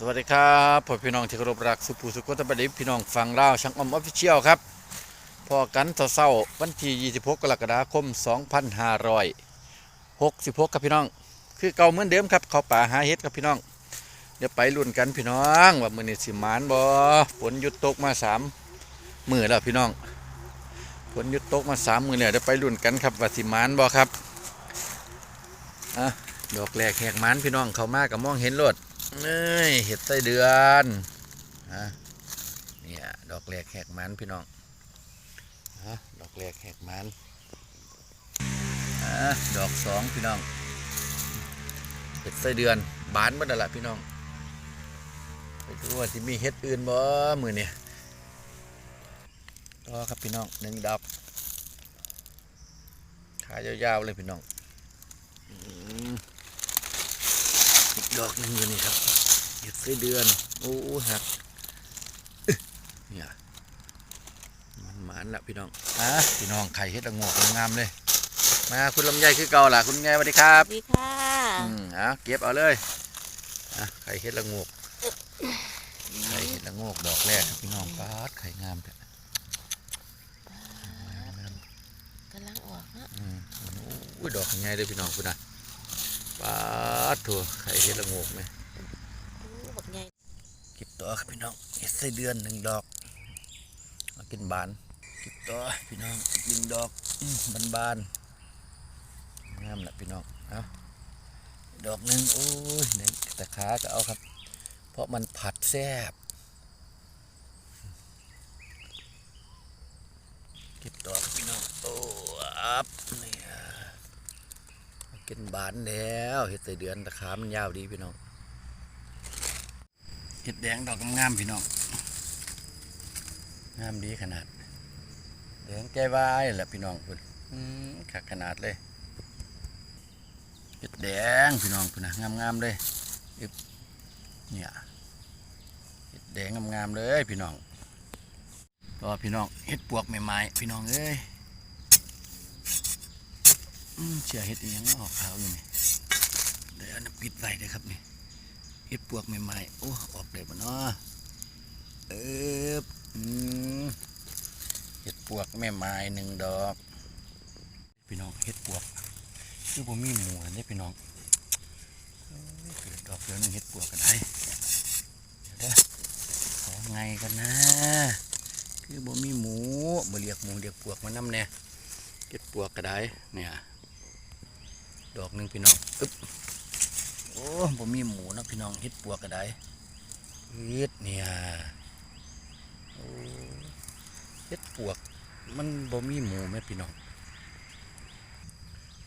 สวัสดีครับพ่อพี่น้องที่เคารพรักสุภูสุขตบดิพี่น้องฟังเล่าช่างอมออฟฟิเชียลครับพอกันต่อเศร้าวันที่26กรกฎาคม 2566ครับพี่น้อง คือเก่าเหมือนเดิมครับเขาป่าหาเฮ็ดครับพี่น้อง เดี๋ยวไปลุ้นกันพี่น้องว่ามือนี้สิมานบ่ฝนหยุดตกมา3มือแล้วพี่น้องฝนหยุดตกมา3มื้อแล้วเดี๋ยวไปลุ้นกันครับว่าสิมานบ่ครับอะดอกแรกแหกมานพี่น้องเขามาก็มองเห็นรถ นี่เห็ดไส้เดือนฮะเนี่ยดอกแรกแหกมันพี่น้องฮะดอกแรกแหกมันอะดอกสองพี่น้องเห็ดไส้เดือนบานเมื่อไดละพี่น้องไปดูว่าที่มีเห็ดอื่นบ่มือเนี่ยต่อครับพี่น้องหนึ่งดอกขายาวๆเลยพี่น้องอืม อีก ดอกหนึ่งอยู่นี่ครับเห็ดไส้เดือน โอ้หักอึ๊ะเนี่ยมันหมานละพี่น้องอะพี่น้องไข่เห็ดละโงกงามๆเลย มาคุณลำไยคือเก่าล่ะคุณไงสวัสดีครับสวัสดีค่ะอืมอะเก็บเอาเลยอะไข่เห็ดละโงกไข่เห็ดละโงกดอกแรกครับพี่น้องปาดไข่งามเถอะกำลังออกเนาะอืมโอ้ยดอกใหญ่เลยพี่น้องคุณนะ ปาดถั่วไข่เห็ดละงกไหมโอ้บักใหญ่เก็บต่อครับพี่น้องเห็ดไส้เดือนหนึ่งดอกมากินบานเก็บต่อพี่น้องหนึ่งดอกบานบานงามนะพี่น้องเอาดอกหนึ่งโอ้ยเนี่ยแต่ขาก็เอาครับ เพราะมันผัดแซ่บเก็บต่อครับพี่น้องโอ้อับเนี่ กินบานแล้วเห็ดไส้เดือนต่ขามันยาวดีพี่น้องเห็ดแดงดอกงามพี่น้องงามดีขนาดแดงแก้วายแหละพี่น้องคุณขักขนาดเลยเห็ดแดงพี่น้องคุณนะงามๆเลยอึบเนี่ยเห็ดแดงงามๆเลยพี่น้องก็พี่น้องเห็ดปวกใหม่ๆพี่น้องเอ้ย เชื่อเห็ดยังออกขาวอยู่นี่เดี๋ยวเอาน้ำปิดไว้เลยครับนี่เห็ดปวกใหม่ๆโอ้ออกเลยบ่เนาะเออเห็ดปวกแม่ไม้หนึ่งดอกพี่น้องเห็ดปวกคือผมมีหมูนนี้พี่น้องเกิดดอกเดียวนึงเห็ดปวกก็ได้เดี๋ยวเด้อของไงกันนะ คือบ่มีหมูบ่เรียกหมูเรียกปวกมานำแน่เห็ดปวกก็ได้เนี่ย ดอกหนึ่งพี่น้องอึ๊บโอ้ผมมีหมูนะพี่น้องเฮ็ดปวกก็ไดเฮ็ดเนี่ยโอ้เฮ็ดปวก มันบ่มีหมูแม่พี่น้อง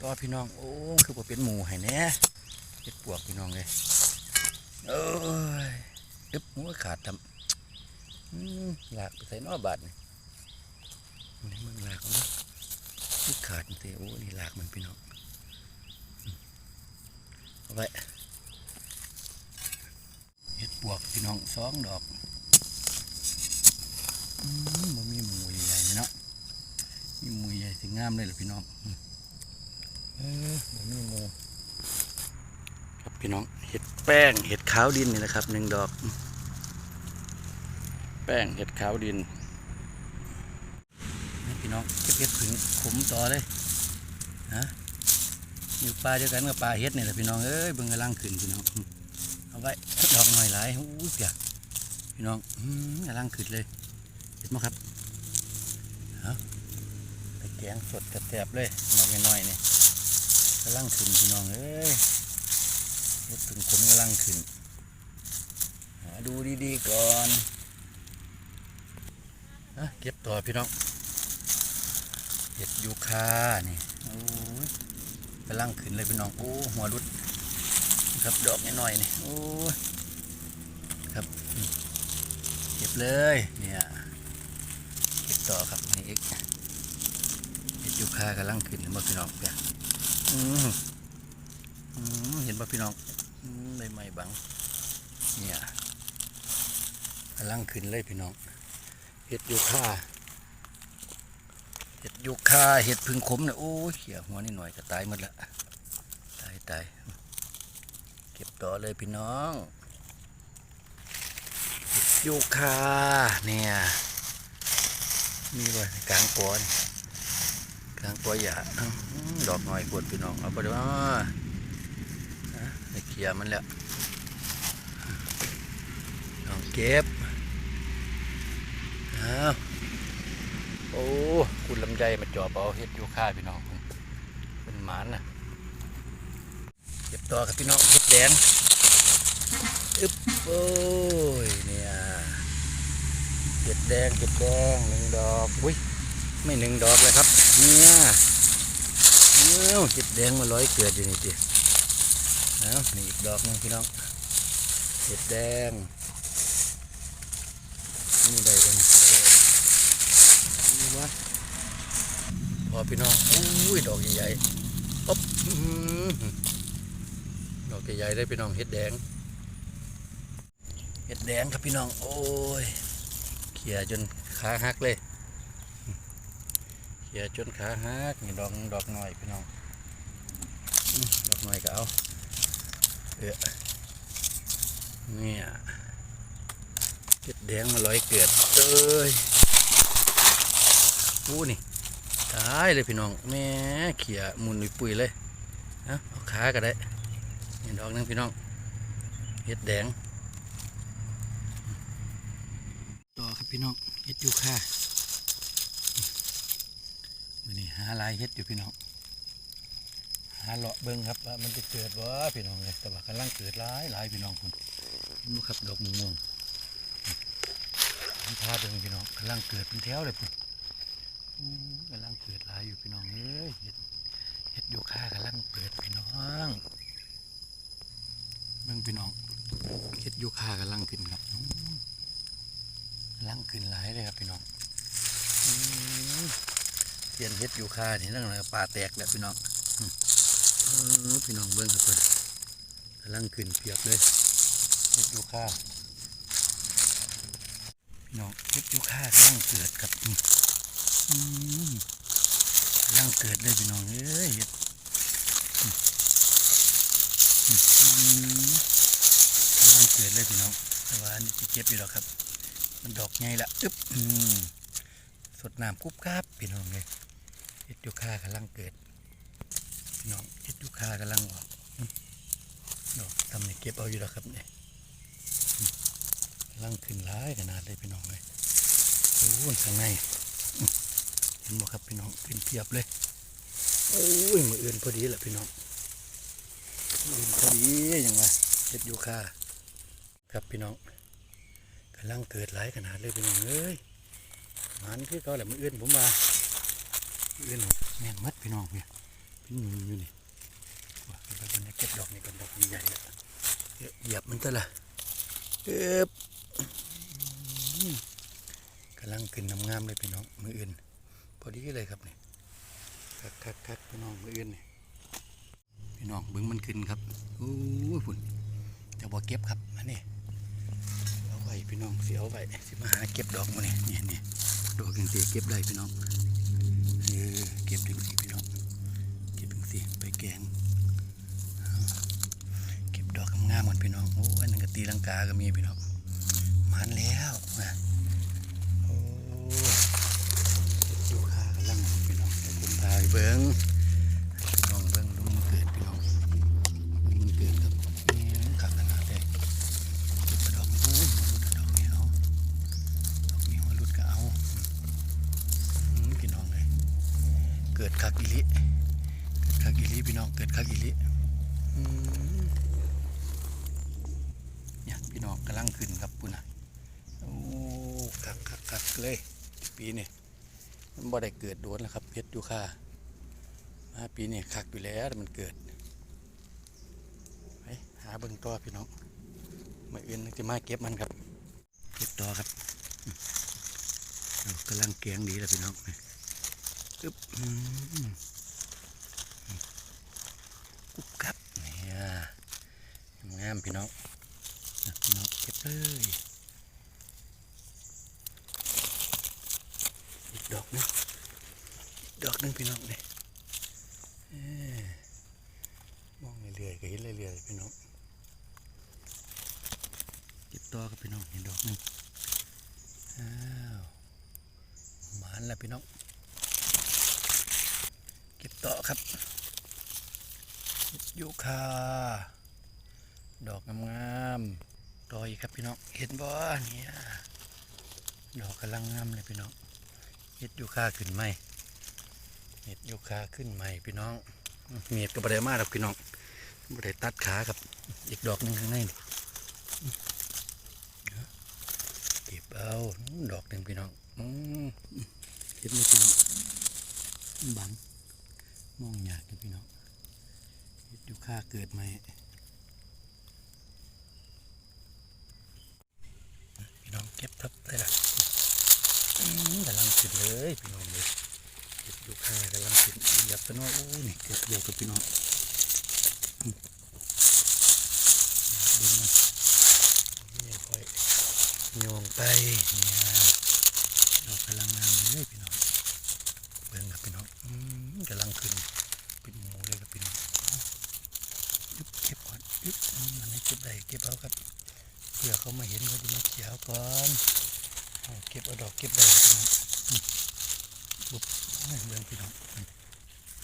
ต่อพี่น้องโอ้คือบ่เป็นหมูให้แน่เฮ็ดปวกพี่น้องเลยโอ้ยอึบหัวขาดทำอืมหลากไปใส่นอบาดนี่นี่มึงหลากเอาเนะขาดนี่เตโอ้นี่หลากมันพี่น้อง ไว้เห็ดปวกพี่น้องสองดอกอืมบ่มีหมูใหญ่ๆเนาะมีหมูใหญ่สิงามเลยเหรอพี่น้องอืมเออบ่มีหมูครับพี่น้องเห็ดแป้งเห็ดขาวดินนี่นะครับหนึ่งดอกอืมแป้งเห็ดขาวดินนี่พี่น้องเก็บเห็ดผึ่งขมต่อเลยฮะ อยู่ปลาเดียวกันกับปลาเห็ดนี่แหละพี่น้องเอ้ยเบิ่งกำลังขึ้นพี่น้องเอาไว้ดอกหน่อยหลายอู้เปียกพี่น้องอืมกำลังขึ้นเลยเห็นไหมครับเอาไปแกงสดกระแทบเลยหน่อยน้อยๆนี่กำลังขึ้นพี่น้องเอ้ยเห็ดถึงขมกำลังขึ้นหาดูดีๆก่อนอะเก็บต่อพี่น้องเห็ดยูคานี่โอ้ย กำลังขึ้นเลยพี่น้องโอ้หัวรุดครับดอกน้อยๆนี่โอ้ครับเก็บเลยเนี่ยเก็บต่อครับนี่อีกเห็ดยูคากำลังขึ้นเห็นบ่พี่น้องเปียอืมอืมเห็นบ่พี่น้องใบไม้บังเนี่ยกำลังขึ้นเลยพี่น้องเห็ดยูคา เห็ดยูคาเห็ดพึ่งขมเนี่ยโอ้ยเขี่ยหัวนิดหน่อยก็ตายหมดละตายตายเก็บต่อเลยพี่น้องยูคาเนี่ยมีบ่กลางปอนกลางปอหยาอื้อหือดอกหน่อยปวดพี่น้องเอาไปดูอ่าอะให้เคลียมันแล้วลองเก็บอ้าว โอ้คุณลำไยมาจ่อบเอาเฮ็ดยูคาพี่น้องเป็นหมานนะเก็บต่อครับพี่น้องเฮ็ดแดงอึ๊บโอ้ยเนี่ยเห็ดแดงเห็ดแดงหนึ่งดอกอุ้ยไม่หนึ่งดอกเลยครับเนี่ยเอ้าเห็ดแดงมาร้อยเกิดอยู่นี่จีเอานี่อีกดอกหนึงพี่น้องเห็ดแดงนี่ได้กัน นี่วะพอพี่น้องอุ้ยดอกใหญ่ๆอ๊บดอกใหญ่ๆได้พี่น้องเห็ดแดง เห็ดแดงครับพี่น้อง โอ้ยเขี่ยจนขาหักเลยเขี่ยจนขาหักนี่ดอกดอกหน่อยพี่น้องอดอกหน่อยก็เอาเออเนี่ยเห็ดแดงมาลอยเกิดเอ้ย อู้นี่ตายเลยพี่น้องแม่เขี่ยมุนปุยเลยเอาเอาขาก็ได้นี่ดอกนึงพี่น้องเห็ดแดงต่อครับพี่น้องเฮ็ดอยู่ค่ะวันนี้หาลายเฮ็ดอยู่พี่น้องหาเลาะเบิ่งครับว่ามันจะเกิดบ่พี่น้องเลยแต่ว่ากำลังเกิดหลายหลายพี่น้องคุณดูครับดอกม่วงมีพาเบิ่งพี่น้องกำลังเกิดเป็นแถวเลยพุ่นอู้ กำลังเกิดหลายอยู่พี่น้องเอ้ยเฮ็ดเฮ็ดอยู่ค่ะกำลังเกิดพี่น้องเบิ่งพี่น้องเฮ็ดอยู่ค่ะกำลังขึ้นครับลังขึ้นหลายเลยครับพี่น้องอืมเทียนเฮ็ดอยู่ค่านี่นั่งเลยป่าแตกแล้วพี่น้องอพี่น้องเบิ้งครับเพื่อนกำลังขึ้นเปียกเลยเฮ็ดอยู่ค่าพี่น้องเฮ็ดอยู่ค่ากำลังเกิดครับ ขลังเกิดเลยพี่น้องเอ้ยเฮ็ดอืมอืมอืมกำลังเกิดเลยพี่น้องแต่ว่านนี้จะเก็บอยู่แล้วครับ มันดอกไงละอึ๊บสดน้ำกุบครับพี่น้องเลยเฮ็ดยูคากำลังเกิดพี่น้องเฮ็ดยูคากำลังออกดอกทำนี่เก็บเอาอยู่แล้วครับเนี่ยกำลังขึ้นร้ายขนาดเลยพี่น้องเลยโอ้โหข้างใน มเห็นบ่ครับพี่น้องขึ้นเพียบเลยโอ้ยมืออื่นพอดีแหละพี่น้องมืออื่นพอดียังไงเฮ็ดยูคาครับพี่น้องกำลังเกิดหลายขนาดเลยพี่น้องเอ้ยมันคือเขาแหละมันอื้อนผมมาอื้อนแม่นมัดพี่น้องเพี่ยพี่หนูอยู่นี่ว่าไปคนนี้เก็บดอกนี่ก่อนดอกใหญ่ๆแล้วเหยียบมันตะละเอ๊บกำลังขึ้นน้ำงามเลยพี่น้องมืออื่น พอดีเลยครับเนี่คักคักคักพี่น้องมืออื่นนี่ยพี่น้องเบิ้งมันขึ้นครับโอ้ยฝุ่นจะบอเก็บครับอันนี้เอาไว้พี่น้องเสียเอาไว้สิมาหาเก็บดอกมาเนี่ยเนี่ยเนี่ยดอกจังสีเก็บได้พี่น้องเออเก็บจังสีพี่น้องเก็บจังสีไปแกงเอาเก็บดอกงามๆก่อนพี่น้องโอ้อันนั้นก็ตีลังกาก็มีพี่น้องมันแล้ว เบิ้งให้พี่น้องเบิ้งดูมันเกิดพี่น้องมันเกิดครับนี่ขักขนาดเลยเก็กดอกโอ้ยดกระดอกนี่เอาดอกนี้มาลุดก็เอาอืมพี่น้องเลยเกิดคักอีหลิเกิดคักอีหลิพี่น้องเกิดคักอีหลิเนี่ยพี่น้องกำลังขึ้นครับปุ่นอะโอ้คักคักคักเลย ปีนี้มันบ่ได้เกิดโดนแล้วครับเพชรยูคาาปีนี้คักอยู่แล้วมันเกิดไปหาเบิ่งต่อพี่น้องมาอื่นจะมาเก็บมันครับเก็บต่อครับอืมเรากำลังแกงดีแล้วพี่น้องอึ๊บกุ๊บครับเนี่ยงามพี่น้องพี่น้องเก็บเลยอีกดอกหนึงดอกหนึงพี่น้องนี่ย มองเรื่อยๆก็เห็นเรื่อยๆพี่น้องเก็บต่อกับพี่น้องเห็นดอกหนึ่งอ้าวหมานแล้วพี่น้องเก็บต่อครับยูคาดอกงามๆตออีกครับพี่น้องเห็นบ่เนี่ยดอกกำลังงามเลยพี่น้องเห็ดยูคาขึ้นใหม เห็ดยูคาขึ้นใหม่พี่น้อง เมียดก็บ่ได้มาหรอกพี่น้องบ่ได้ตัดขาครับ อีกดอกหนึงข้างในนี่เก็บเอาดอกหนึ่งพี่น้องเห็ดไม่พี่น้องบังมองยากพี่น้องเห็ดยูคาเกิดใหม่พี่น้องเก็บทับได้ละกำลังขึ้นเลยพี่น้องเลย ดูคากำลังขึ้นหยับซะนอยโอ้นี่เกิดเดียวกับพี่น้องอืมดูนะนี่ค่อยโยงไปเนี่ยดอกกำลังงามเลยพี่น้องเบิ่งครับพี่น้องอืมกำลังขึ้นเป็นหมูเลยครับพี่น้องยึบเก็บก่อนยึบอันนี้เก็บได้เก็บเอาครับเพื่อเขามาเห็นเขาจะมาเขียวก่อนเก็บเอาดอกเก็บได้พี่น้องอืมบุบ เบิ่งพี่น้องอืม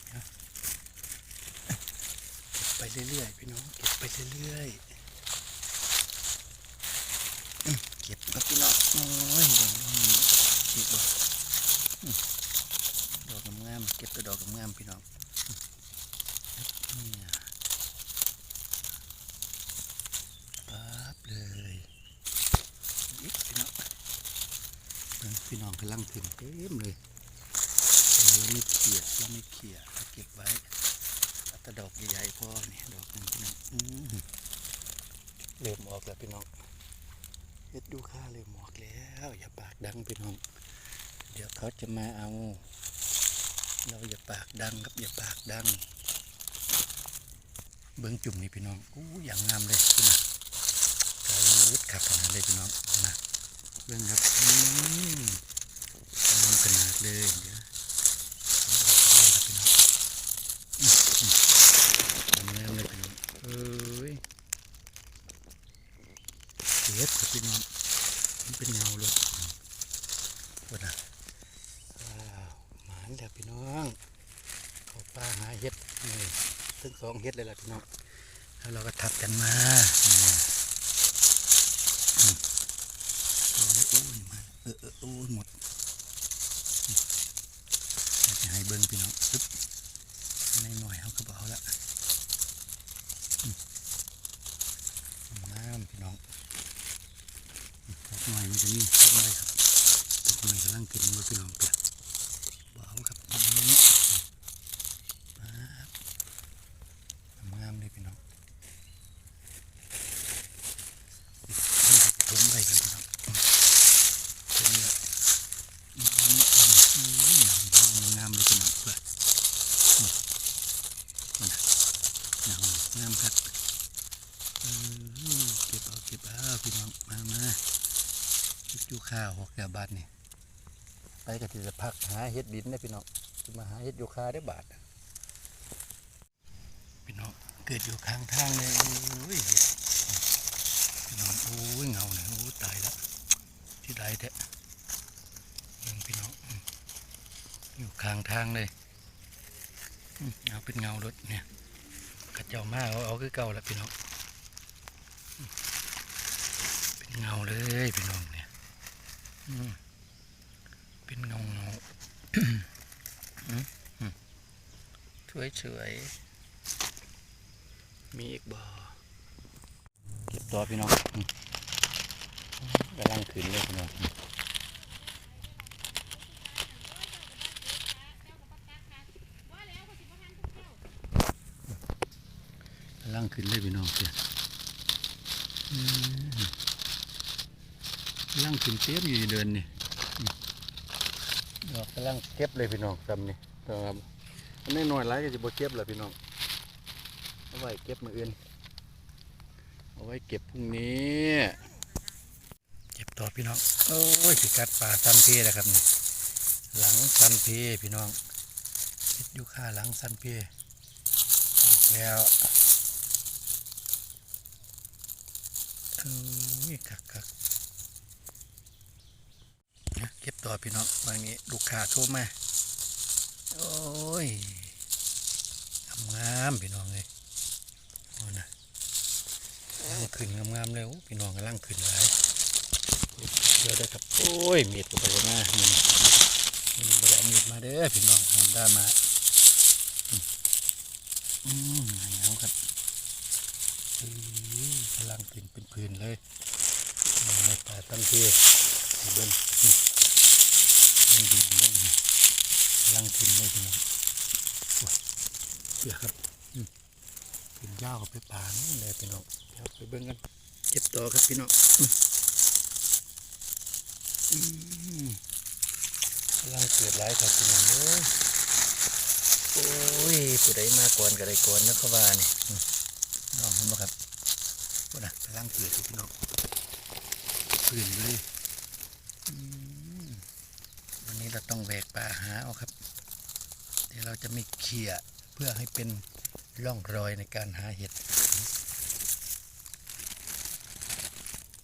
เอาเก็บไปเรื่อยๆพี่น้องเก็บไปเรื่อยๆเก็บครับพี่น้องโอ้ยเบิ่งนี่อีกดอกงามเก็บแต่ดอกงามพี่น้องนี่ปั๊บเลยอีกพี่น้องเบิ่งพี่น้องกำลังถึงเต็มเลย เราไม่เขี่ยเราไม่เขี่ยเราเก็บไว้เอาแต่ดอกใหญ่ๆพอนี่ดอกหนึงพี่น้องเริ่มออกแล้วพี่น้องเฮ็ดดูค่าเริ่มออกแล้ว อย่าปากดังพี่น้อง เดี๋ยวเขาจะมาเอา เราอย่าปากดังครับอย่าปากดัง เบิ้องจุ่มนี่พี่น้องอู้อย่างงามเลยพี่น้องไก่ลึดขับขนาดเลยพี่น้องนะเบิ้งครับอืมงามขนาดเลยเดี๋ยวเอาออกไปเลยครับพี่น้อ งามเลยพี่น้องเอ้ยเฮ็ดครับพี่น้องมันเป็นเงาเลยว่านะว้าวหมานแล้วพี่น้องเขาป้าหาเห็ดนี่ทั้งสองเห็ดเลยล่ะพี่น้องแล้วเราก็ทับกันมาโอ้ยมาเออเออหมดจะให้เบิ้งพี่น้องปึ๊บ ในหน่อยเขาก็บอกเอาละอืมงามพี่น้องอืมดอกหน่อยมันจะนี่ต้นอะไรครับตกมันกำลังกินมือพี่น้องเปียกว้าครับอันนี้มางามเลยพี่น้องถมไปกันพี่น้องถมเลยงามเลยพี่น้องเพื่อนงามงามครับเออเก็บเอาเก็บเอาพี่น้องมามา จูข้าวหกยาบาทนี่ไปก็ที่จะพักหาเห็ดดินได้พี่น้องจะมาหาเห็ดยูคาได้บาทพี่น้องเกิดอยู่ข้างทางเลยโอ้ยพี่น้องโอ้ยเงาเลยโอ้ยตายแล้วที่ใดแท้เบิ่งพี่น้องอยู่ข้างทางเลยเอาเป็นเงารถเนี่ยกระเจ้ามาเอาเอาคือเก่าแล้วพี่น้องเป็นเงาเลยพี่น้อง เป็นเงาเงาอืมอืมสวยสวยมีอีกบ่อเก็บตัวพี่น้องกำลังขึ้นเลยพี่น้องกำลังขึ้นเลยพี่น้องเพื่อน ลังขึ้นเต็มอยู่เดินนี่อืมดอกกำลังเก็บเลยพี่น้องจำนี่ครับอันนี้หน่อยไรก็จะบ่เก็บเลยพี่น้องเอาไว้เก็บมืออื่นเอาไว้เก็บพรุ่งนี้เก็บต่อพี่น้องโอ้ยสิกัดป่าซันเพนะครับนี่หลังซันเพพี่น้องคิดอยู่ค่าหลังซันเพออกแล้วเออ้ยคักคัก นะเก็บต่อพี่น้องบางนี้ลูกค้าโทรมา โอ้ยงามพี่น้องเลยโอ้นะกำลังขึ้นงามๆเลยพี่น้องกำลังขึ้นหลายเดี๋ยวได้ครับโอ้ยมีดกับไปเลยนะนี่มีบริมีดมาเด้อพี่น้องทำได้มาอืมอืมครับอือกำลังกินเป็นพื้นเลยนี่ตาตั้งที่เบิ้งนี่เบิ้ง ลังกินเลยพี่น้องโอ้ยเปียกครับอืมกินยาวกับไปป่านี่เลยพี่น้องเดี๋ยวไปเบิ้งกันเก็บต่อครับพี่น้องลังเกิดหลายครับพี่น้องเอ้ยโอ้ยผู้ใดมาก่อนก็ได้ก่อนนะเขาว่านี่น้องเห็นไหมครับว่านะกำลังเกิดอยู่พี่น้องพื้นเลยอืม วันนี้เราต้องแหวกป่าหาเอาครับ เดี๋ยวเราจะไม่เขี่ยเพื่อให้เป็นร่องรอยในการหาเห็ด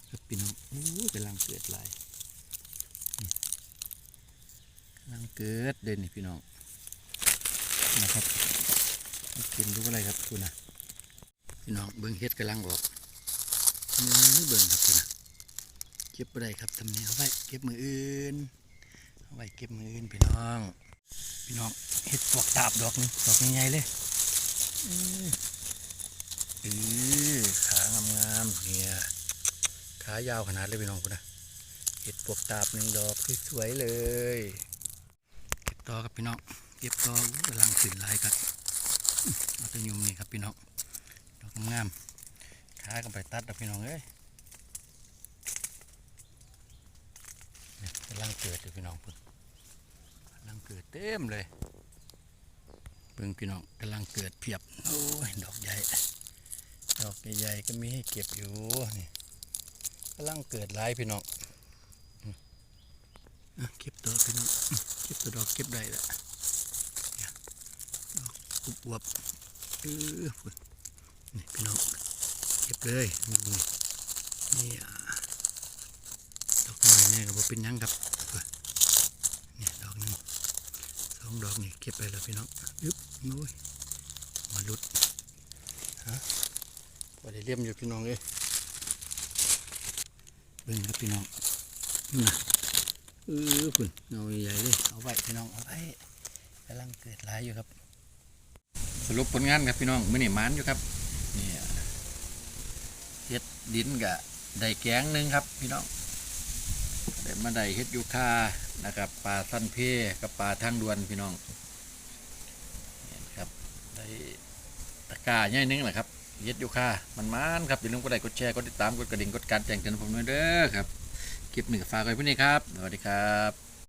ครับพี่น้องโอ้กำลังเกิดลายกำลังเกิดเด่นนี่พี่น้องนะครับกินดูอะไรครับคุณนะพี่น้องเบิ่งเฮ็ดกำลังออกนี่เบิ่งครับพี่นะเก็บบ่ได้ครับทำนี้เอาไว้เก็บมืออื่น ไว้เก็บมืออื่นพี่น้อง พี่น้องเฮ็ดปวกตาบดอกนึงดอกใหญ่ๆเลยอืออขางามๆเนี่ยขายาวขนาดเลยพี่น้องคุณนะเฮ็ดปวกตาบหนึ่งดอกสวยเลย เก็บต่อครับพี่น้องเก็บต่อกำลังขึ้นหลายครับเอาแตะยุ่มนี่ครับพี่น้องดอกงามขากันไปตัดดอกพี่น้องเอ้ยเนี่ย กำลังเกิดอยู่พี่น้องเพิ่งกำลังเกิดเต็มเลยเพิ่งพี่น้องกำลังเกิดเพียบโอ้ยดอกใหญ่ดอกใหญ่ๆก็มีให้เก็บอยู่นี่กำลังเกิดหลายพี่น้องเก็บตัวพี่น้องเก็บตัวดอกเก็บได้ละดอกอวบเออพุ่นนี่พี่น้องเก็บเลยนี่นี่อะ นี่ยก็บเป็นยังครับเพิ่นนี่ดอกหนึงสองดอกนี่เก็บไปแล้วพี่น้องยึบโอ้ยมาลุดฮะพอได้เลี่ยมอยู่พี่น้องเลยเบิ่งครับพี่น้องนี่นะเออคุณเอาใหญ่เลยเอาไว้พี่น้องเอาไว้กำลังเกิดหลายอยู่ครับ สรุปผลงานครับพี่น้องมื้อนี้หมานอยู่ครับนี่เฮ็ดดินกะได้แกงหนึ่งครับพี่น้อง แต่มาได้เฮ็ดยูคานะครับปลาสั้นเพกับปลาทางด่วนพี่น้องนี่นครับได้ตะกร้าใหญ่หนึงแหละครับเฮ็ดยูคามันมานครับอย่าลืมกดไลค์กดแชร์กดติดตามกดกระดิ่งกดการแจ้งเตือนผมด้วยเด้อครับคลิปหนึ่งฝากไว้เพื่อนนี้ครับสวัสดีครับ